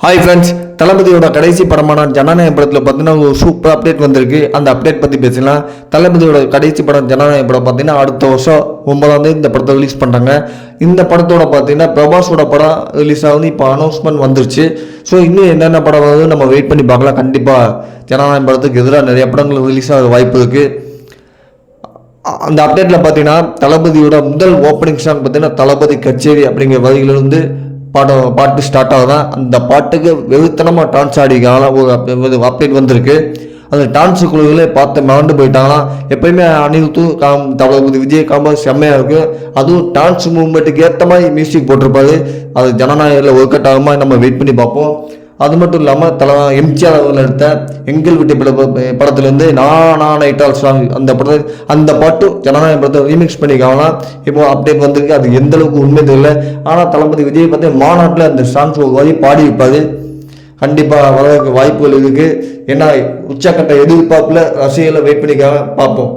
Hi friends தளபதியோட கடைசி படமான ஜனநாயக படத்தில் பார்த்தீங்கன்னா ஒரு சூப்பர் அப்டேட் வந்திருக்கு. அந்த அப்டேட் பற்றி பேசலாம். தளபதியோட கடைசி படம் ஜனநாயக படம் பார்த்தீங்கன்னா அடுத்த வருஷம் ஒன்பதாம் தேதி இந்த படத்தை ரிலீஸ் பண்ணுறாங்க இந்த படத்தோட பார்த்தீங்கன்னா பிரபாஸோட படம் ரிலீஸ் ஆகுது. இப்போ அனௌன்ஸ்மெண்ட் வந்துருச்சு. ஸோ இன்னும் என்னென்ன படம் வந்து நம்ம வெயிட் பண்ணி பார்க்கலாம். கண்டிப்பாக ஜனநாயக படத்துக்கு எதிராக நிறைய படங்கள் ரிலீஸ் ஆக வாய்ப்பு இருக்குது அந்த அப்டேட்டில் பார்த்தீங்கன்னா தளபதியோட முதல் ஓப்பனிங் சாங் பார்த்தீங்கன்னா தளபதி கச்சேரி அப்படிங்கிற வரிகள் பாடம் பாட்டு ஸ்டார்ட் ஆகுதான் அந்த பாட்டுக்கு வெகுத்தனமாக டான்ஸ் ஆடிக்கான ஒரு அப்டேட் வந்திருக்கு. அந்த டான்ஸ் குழுவிலே பார்த்து மறந்து போயிட்டாங்களாம் எப்பயுமே அனிருத்து காம் தளபதி விஜய் காம்பா செம்மையாக இருக்கும் அதுவும் டான்ஸ் மூவ்மெண்ட்டுக்கு ஏற்ற மாதிரி மியூசிக் போட்டிருப்பாரு. அது ஜனநாயகத்தில் ஒர்க் அவுட் ஆகுமா? நம்ம வெயிட் பண்ணி பார்ப்போம். அது மட்டும் இல்லாமல் தல எம்ஜிஆர் அவர்கள் எடுத்த எங்கள் வீட்டு பட படத்துலேருந்து நானா நைட்டால் ஐட்டால் சாங் அந்த படத்தை அந்த பாட்டு ஜனநாயக படத்தை ரீமிக்ஸ் பண்ணிக்கலாம் இப்போ அப்டேட் வந்திருக்கு. அது எந்த அளவுக்கு உண்மை தெரியல. ஆனால் தளபதி விஜய் பார்த்து மாநாட்டில் அந்த சாங்ஸ் ஒரு வரி பாடி வைப்பாரு கண்டிப்பாக வரதுக்கு வாய்ப்புகள் இருக்குது ஏன்னா உச்சக்கட்ட எதிர்பார்ப்பில் ரசிகர்களை வெயிட் பண்ணிக்காக பார்ப்போம்.